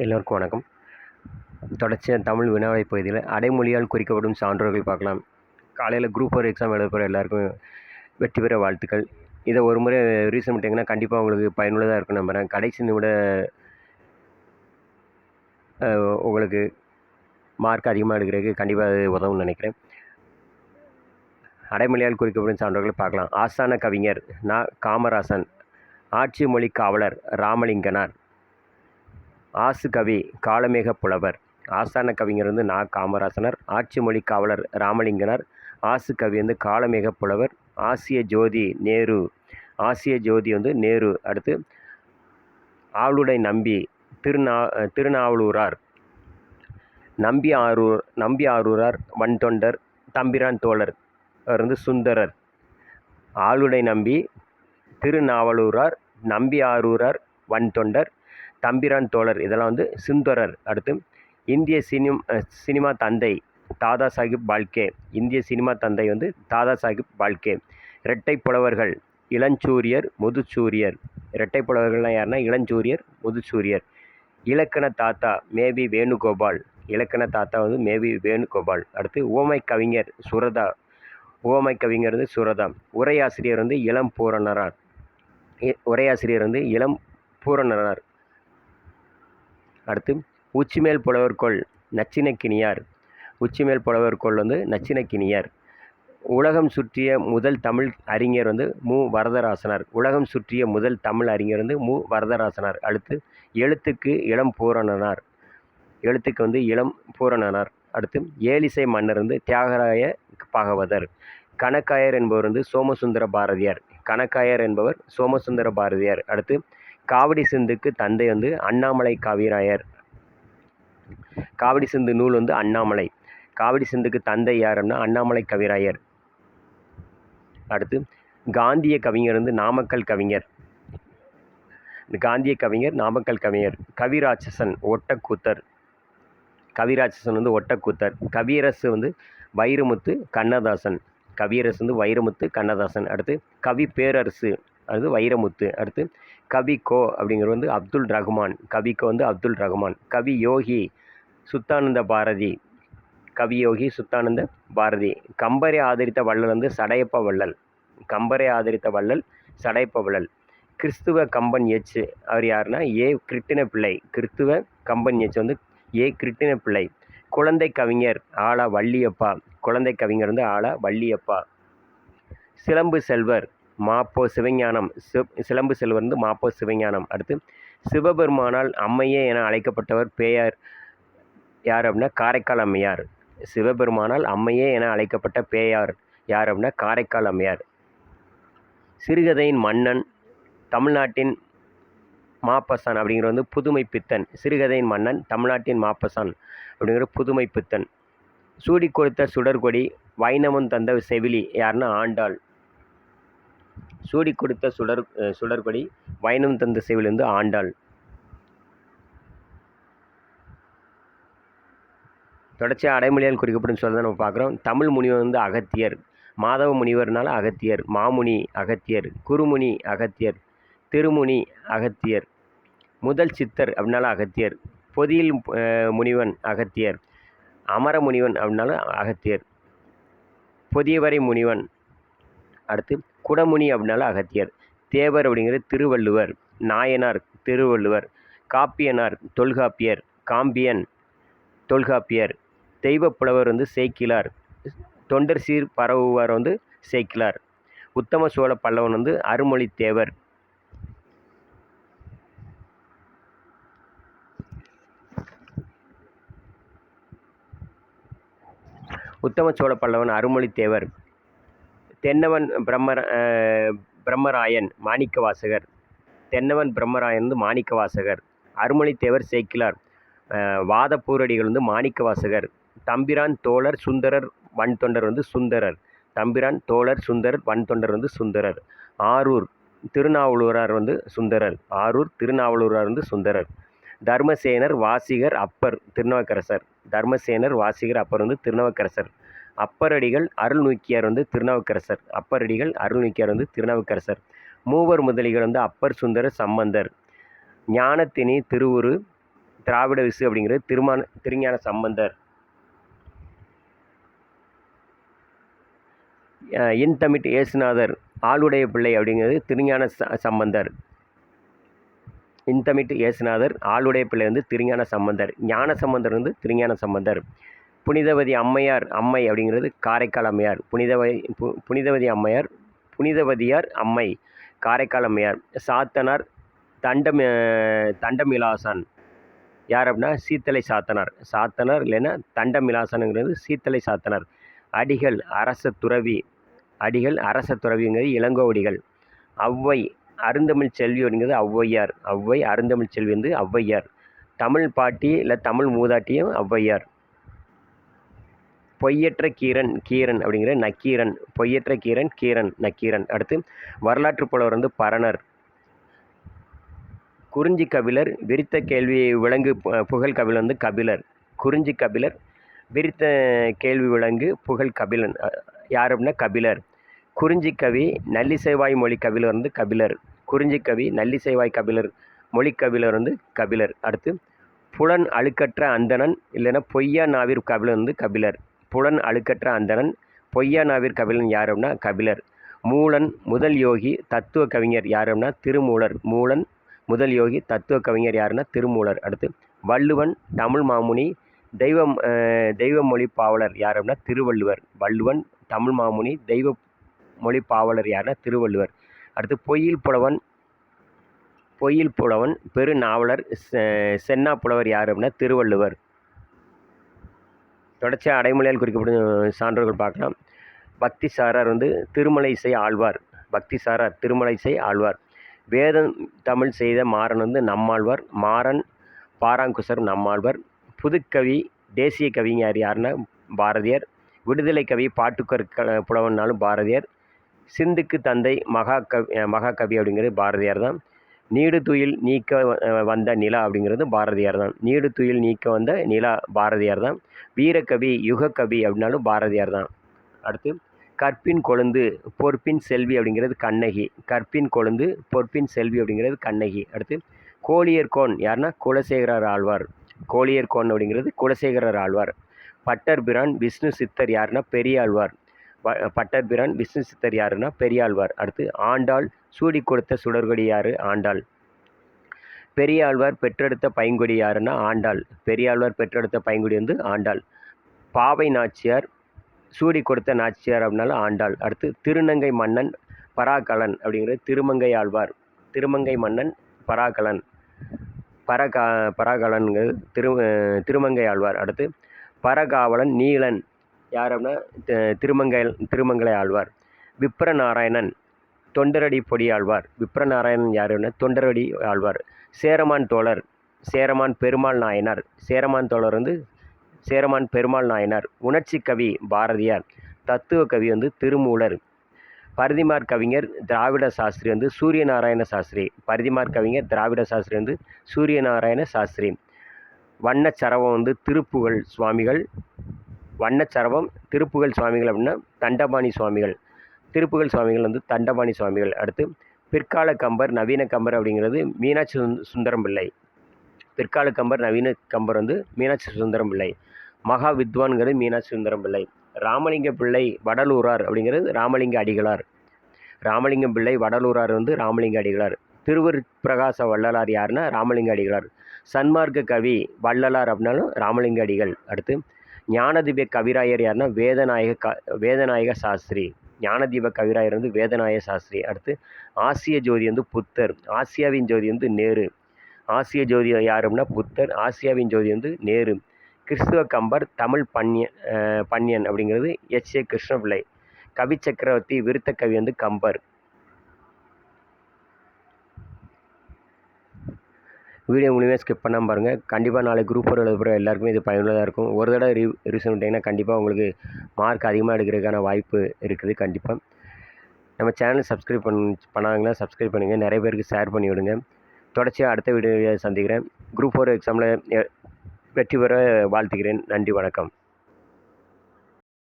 எல்லோருக்கும் வணக்கம். தொடர்ச்சியாக தமிழ் வினாவை பகுதியில் அடைமொழியால் குறிக்கப்படும் சான்றோர்கள் பார்க்கலாம். காலையில் குரூப் ஃபோர் எக்ஸாம் எழுத போகிற எல்லாருக்கும் வெற்றி பெற வாழ்த்துக்கள். இதை ஒரு முறை ரீசன் பண்ணிட்டீங்கன்னா கண்டிப்பாக உங்களுக்கு பயனுள்ளதாக இருக்கும் நம்புகிறேன் கடைசி நிமிட உங்களுக்கு மார்க் அதிகமாக எடுக்கிறதுக்கு கண்டிப்பாக அது உதவும்னு நினைக்கிறேன். அடைமொழியால் குறிக்கப்படும் சான்றோர்களை பார்க்கலாம். ஆஸ்தான கவிஞர் நா காமராசன் ஆட்சி மொழி காவலர் ராமலிங்கனார். ஆசு கவி காலமேக புலவர். ஆஸ்தான கவிஞர் வந்து நா. காமராசனர். ஆட்சி மொழி காவலர் ராமலிங்கனார். ஆசு கவி வந்து காலமேக புலவர். ஆசிய ஜோதி நேரு. ஆசிய ஜோதி வந்து நேரு. அடுத்து ஆளுடை நம்பி திருநா திருநாவலூரார். நம்பி ஆரூர் நம்பி ஆரூரார் வன்தொண்டர் தம்பிரான் தோழர். அவர் வந்து சுந்தரர். ஆளுடை நம்பி திருநாவலூரார் நம்பி ஆரூரார் வன்தொண்டர் தம்பிரான் தோழர் இதெல்லாம் வந்து சிந்தொரர். அடுத்து இந்திய சினிம் சினிமா தந்தை தாதா சாஹிப் பால்கே. இந்திய சினிமா தந்தை வந்து தாதா சாஹிப் பால்கே. இரட்டை புலவர்கள் இளஞ்சூரியர் முதுச்சூரியர் இரட்டை புலவர்கள்லாம் யாருன்னா இளஞ்சூரியர் முதுச்சூரியர் இலக்கண தாத்தா மேபி வேணுகோபால். இலக்கண தாத்தா வந்து மேபி வேணுகோபால். அடுத்து ஓமை கவிஞர் சுரதா. ஓமை கவிஞர் வந்து சுரதா. உரையாசிரியர் வந்து இளம் பூரணரார். இ- உரையாசிரியர் வந்து இளம் பூரணரார். அடுத்து உச்சிமேல் புலவர்கோள் நச்சினக்கினியார். உச்சிமேல் புலவர்கோள் வந்து நச்சினக்கினியார். உலகம் சுற்றிய முதல் தமிழ் அறிஞர் வந்து மு. வரதராசனார். உலகம் சுற்றிய முதல் தமிழ் அறிஞர் வந்து மு. வரதராசனார். அடுத்து எழுத்துக்கு இளம் பூரணனார். எழுத்துக்கு வந்து இளம் பூரணனார். அடுத்து ஏலிசை மன்னர் வந்து தியாகராய பாகவதர். கணக்காயர் என்பவர் வந்து சோமசுந்தர பாரதியார். கணக்காயர் என்பவர் சோமசுந்தர பாரதியார். அடுத்து காவடி சிந்துக்கு தந்தை வந்து அண்ணாமலை காவிராயர். காவடி சிந்து நூல் வந்து அண்ணாமலை. காவடி சிந்துக்கு தந்தை யாருன்னா அண்ணாமலை கவிராயர். அடுத்து காந்திய கவிஞர் வந்து நாமக்கல் கவிஞர். இந்த காந்திய கவிஞர் நாமக்கல் கவிஞர். கவிராட்சசன் ஒட்டக்கூத்தர். கவிராட்சசன் வந்து ஒட்டக்கூத்தர். கவியரசு வந்து வைரமுத்து கண்ணதாசன். கவியரசு வந்து வைரமுத்து கண்ணதாசன். அடுத்து கவி பேரரசு அது வைரமுத்து. அடுத்து கவி கோ அப்படிங்கிறது வந்து அப்துல் ரஹ்மான். கவிக்கோ வந்து அப்துல் ரஹ்மான். கவி யோகி சுத்தானந்த பாரதி. கவியோகி சுத்தானந்த பாரதி. கம்பரை ஆதரித்த வள்ளல் வந்து சடையப்ப வள்ளல். கம்பரை ஆதரித்த வள்ளல் சடையப்ப வள்ளல். கிறிஸ்துவ கம்பன் எச் அவர் யாருன்னா? ஏ கிருட்டின பிள்ளை கிறிஸ்துவ கம்பன் எச் வந்து ஏ கிருட்டின பிள்ளை குழந்தை கவிஞர் ஆலா வள்ளியப்பா. குழந்தை கவிஞர் வந்து ஆலா வள்ளியப்பா. சிலம்பு செல்வர் மாப்போ சிவஞானம் சி- சிலம்பு செல்வர் வந்து மாப்போ சிவஞானம். அடுத்து சிவபெருமானால் அம்மையே என அழைக்கப்பட்டவர் பேயார் யார் அப்படின்னா காரைக்கால் அம்மையார். சிவபெருமானால் அம்மையே என அழைக்கப்பட்ட பேயார் யார் அப்படின்னா காரைக்கால் அம்மையார். சிறுகதையின் மன்னன் தமிழ்நாட்டின் மாப்பசான் அப்படிங்கிற வந்து புதுமை பித்தன். சிறுகதையின் மன்னன் தமிழ்நாட்டின் மாப்பசான் அப்படிங்கிற புதுமை பித்தன். சூடி கொடுத்த சுடர்கொடி வைணவன் தந்த செவிலி யாருன்னா ஆண்டாள். சூடி கொடுத்த சுடர் சுடர்படி சுடர்கொடி தந்த செவிலிருந்து ஆண்டாள். தொடர்ச்சியாக அடைமொழியால் குறிக்கப்படும் சொல்ல நம்ம பார்க்குறோம். தமிழ் முனிவர் வந்து அகத்தியர். மாதவ முனிவர்னால அகத்தியர். மாமுனி அகத்தியர். குருமுனி அகத்தியர். திருமுனி அகத்தியர். முதல் சித்தர் அப்படின்னால அகத்தியர். பொதியில் முனிவன் அகத்தியர். அமர முனிவன் அப்படின்னாலும் அகத்தியர். பொதியவரை முனிவன். அடுத்து குடமுனி அப்படின்னால அகத்தியர். தேவர் அப்படிங்கிறது திருவள்ளுவர் நாயனார் திருவள்ளுவர் காப்பியனார் தொல்காப்பியர் காம்பியன் தொல்காப்பியர் தெய்வப் புலவர் வந்து சேக்கிலார் தொண்டர் சீர் பரவுவார் வந்து சேக்கிலார் உத்தம சோழ பல்லவன் வந்து அருமொழி தேவர் உத்தம சோழ பல்லவன் அருமொழி தேவர் தென்னவன் பிரம்மர பிரம்மராயன் மாணிக்கவாசகர். தென்னவன் பிரம்மராயன் வந்து மாணிக்கவாசகர். அருமொழித்தேவர் சேக்கிலார். வாதப்பூரடிகள் வந்து மாணிக்கவாசகர். தம்பிரான் தோழர் சுந்தரர் வன் தொண்டர் வந்து சுந்தரர். தம்பிரான் தோழர் சுந்தரர் வன் தொண்டர் வந்து சுந்தரர். ஆரூர் திருநாவலூரார் வந்து சுந்தரர். ஆரூர் திருநாவலூரார் வந்து சுந்தரர். தர்மசேனர் வாசிகர் அப்பர் திருநாவுக்கரசர். தர்மசேனர் வாசிகர் அப்பர் வந்து திருநாவுக்கரசர். அப்பரடிகள் அருள்நூக்கியார் வந்து திருநாவுக்கரசர். அப்பரடிகள் அருள்நூக்கியார் வந்து திருநாவுக்கரசர். மூவர் முதலிகள் வந்து அப்பர் சுந்தர சம்பந்தர். ஞானத்தினி திருவுரு திராவிட விசு அப்படிங்கிறது திருமான திருஞான சம்பந்தர். இன் இன்தமிழ் இயேசுநாதர் ஆளுடைய பிள்ளை அப்படிங்கிறது திருஞான ச சம்பந்தர். இன்தமிட்டு இயேசுநாதர் ஆளுடைய பிள்ளை வந்து திருஞான சம்பந்தர். ஞான சம்பந்தர் வந்து திருஞான சம்பந்தர். புனிதவதி அம்மையார் அம்மை அப்படிங்கிறது காரைக்கால் அம்மையார். புனிதவதி பு புனிதவதி அம்மையார் புனிதவதியார் அம்மை காரைக்கால் அம்மையார். சாத்தனார் தண்டம் தண்டமிலாசன். யார் அப்படின்னா? சீத்தலை சாத்தனார். சாத்தனார் இல்லைன்னா தண்டமிலாசனுங்கிறது சீத்தலை சாத்தனார். அடிகள் அரச துறவி. அடிகள் அரச துறவிங்கிறது இளங்கோவடிகள். ஔவை அருந்தமிழ் செல்வி அப்படிங்கிறது ஔவையார் ஔவை அருந்தமிழ் செல்வி வந்து ஔவையார் தமிழ் பாட்டி இல்லை தமிழ் மூதாட்டியும் ஔவையார் பொய்யற்ற கீரன் கீரன் அப்படிங்கிற நக்கீரன் பொய்யற்ற கீரன் கீரன் நக்கீரன். அடுத்து வரலாற்று புலவர் வந்து பரணர். குறிஞ்சி கபிலர் விரித்த கேள்வி விலங்கு புகழ் கபிலர் வந்து கபிலர். குறிஞ்சி கபிலர் விரித்த கேள்வி விலங்கு புகழ் கபிலன். யார் அப்படின்னா கபிலர். குறிஞ்சி கவி நல்லிசைவாய் மொழி கபிலர் வந்து கபிலர். குறிஞ்சி கவி நல்லிசைவாய் கபிலர் மொழி கபிலர் வந்து கபிலர். அடுத்து புலன் அழுக்கற்ற அந்தணன் இல்லைன்னா பொய்யா நாவிர் கபிலர் வந்து கபிலர். புலன் அழுக்கற்ற அந்தணன் பொய்யாநாவிற் கபிலன் யார் அப்படின்னா கபிலர். மூலன் முதல் யோகி தத்துவ கவிஞர் யார் அப்படின்னா திருமூலர். மூலன் முதல் யோகி தத்துவ கவிஞர் யாருன்னா திருமூலர். அடுத்து வள்ளுவன் தமிழ் மாமுனி தெய்வம் தெய்வ மொழி பாவலர் யார் அப்படின்னா திருவள்ளுவர். வள்ளுவன் தமிழ் மாமுனி தெய்வ மொழி பாவலர் யாருன்னா திருவள்ளுவர். அடுத்து பொய்யில் புலவன் பொய்யில் புலவன் பெரு நாவலர் செ- சென்னா புலவர் யார் அப்படின்னா திருவள்ளுவர். தொடர்ச்சியாக அடைமொழியால் குறிக்கப்படும் சான்றோர்கள் பார்க்கலாம். பக்தி சாரார் வந்து திருமலை இசை ஆழ்வார். பக்தி சாரார் திருமலை இசை ஆழ்வார். வேதம் தமிழ் செய்த மாறன் வந்து நம்மாழ்வார். மாறன் பாராங்குசர் நம்மாழ்வார். புதுக்கவி தேசிய கவிஞர் யாருன்னா பாரதியார். விடுதலை கவி பாட்டுக்கர் புலவன்னாலும் பாரதியார். சிந்துக்கு தந்தை மகாகவி மகாகவி அப்படிங்கிறது பாரதியார் தான். நீடு துயில் நீக்க வந்த நிலா அப்படிங்கிறது பாரதியார் தான். நீடு துயில் நீக்க வந்த நிலா பாரதியார் தான். வீரக்கவி யுகக்கவி அப்படின்னாலும் பாரதியார் தான். அடுத்து கற்பின் கொழுந்து பொற்பின் செல்வி அப்படிங்கிறது கண்ணகி. கற்பின் கொழுந்து பொற்பின் செல்வி அப்படிங்கிறது கண்ணகி. அடுத்து கோழியர் கோன் யாருன்னா குலசேகரர் ஆழ்வார். கோழியர் கோன் அப்படிங்கிறது குலசேகரர் ஆழ்வார். பட்டர் பிரான் விஷ்ணு சித்தர் யாருன்னா பெரியாழ்வார். ப- பட்டர் விஷ்ணு சித்தர் யாருன்னா பெரியாழ்வார். அடுத்து ஆண்டாள் சூடி கொடுத்த சுடர்கொடி யாரு? ஆண்டாள். பெரியாழ்வார் பெற்றெடுத்த பைங்கொடி யாருன்னா ஆண்டாள். பெரியாழ்வார் பெற்றெடுத்த பைங்குடி வந்து ஆண்டாள். பாவை நாச்சியார் சூடி கொடுத்த நாச்சியார் அப்படின்னாலும் ஆண்டாள். அடுத்து திருநங்கை மன்னன் பராகலன் அப்படிங்கிறது திருமங்கை ஆழ்வார். திருமங்கை மன்னன் பராகலன். பரகா பராகலன்கிறது திரு திருமங்கை ஆழ்வார். அடுத்து பரகாவலன் நீலன். யார் அப்படின்னா தி- திருமங்கை திருமங்கலை ஆழ்வார். விப்ரநாராயணன் தொண்டரடி பொடி ஆழ்வார். விப்ரநாராயணன் யார் அப்படின்னா தொண்டரடி ஆழ்வார். சேரமான் தோழர் சேரமான் பெருமாள் நாயனார். சேரமான் தோழர் வந்து சேரமான் பெருமாள் நாயனார். உணர்ச்சி கவி பாரதியார். தத்துவ கவி வந்து திருமூலர். பரிதிமார் கவிஞர் திராவிட சாஸ்திரி வந்து சூரியநாராயண சாஸ்திரி. பரிதிமார் கவிஞர் திராவிட சாஸ்திரி வந்து சூரியநாராயண சாஸ்திரி. வண்ணச்சரவம் வந்து திருப்புகழ் சுவாமிகள். வண்ணச்சரவம் திருப்புகழ் சுவாமிகள் அப்படின்னா தண்டபாணி சுவாமிகள். திருப்புகழ் சுவாமிகள் வந்து தண்டபாணி சுவாமிகள். அடுத்து பிற்கால கம்பர் நவீன கம்பர் அப்படிங்கிறது மீனாட்சி சுந்தரம் பிள்ளை. பிற்கால கம்பர் நவீன கம்பர் வந்து மீனாட்சி சுந்தரம் பிள்ளை. மகா வித்வான்கிறது மீனாட்சி சுந்தரம் பிள்ளை. ராமலிங்க பிள்ளை வடலூரார் அப்படிங்கிறது ராமலிங்க அடிகளார். ராமலிங்கம் பிள்ளை வடலூரார் வந்து ராமலிங்க அடிகளார். திருவர் பிரகாச வள்ளலார் யாருன்னா ராமலிங்க அடிகளார். சன்மார்க்க கவி வள்ளலார் அப்படின்னாலும் ராமலிங்க அடிகள். அடுத்து ஞானதீப கவிராயர் யாருன்னா வேதநாயக க வேதநாயக சாஸ்திரி. ஞானதீப கவிராயர் வந்து வேதநாயக சாஸ்திரி. அடுத்து ஆசிய ஜோதி வந்து புத்தர். ஆசியாவின் ஜோதி வந்து நேரு. ஆசிய ஜோதி யாருன்னா புத்தர் ஆசியாவின் ஜோதி வந்து நேரு. கிறிஸ்துவ கம்பர் தமிழ் பன்னியன் பன்யன் அப்படிங்கிறது எச் ஏ கிருஷ்ணபிள்ளை. கவி சக்கரவர்த்தி விருத்த கவி வந்து கம்பர். வீடியோ மூலியமாக ஸ்கிப் பண்ணாமல் பாருங்கள் கண்டிப்பாக நாளைக்கு குரூப் ஃபோர் எழுத எல்லாருக்குமே இது பயனுள்ளதாக இருக்கும். ஒரு தடவை ரி ரிவிஷன் விட்டிங்கன்னா கண்டிப்பாக உங்களுக்கு மார்க் அதிகமாக எடுக்கிறதுக்கான வாய்ப்பு இருக்குது கண்டிப்பாக நம்ம சேனல் சப்ஸ்கிரைப் பண்ண பண்ணாங்கன்னா சப்ஸ்கிரைப் பண்ணுங்கள் நிறைய பேருக்கு ஷேர் பண்ணி விடுங்க. தொடர்ச்சியாக அடுத்த வீடியோ சந்திக்கிறேன். குரூப் ஃபோர் எக்ஸாமில் வெற்றி பெற வாழ்த்துக்கிறேன். நன்றி வணக்கம்.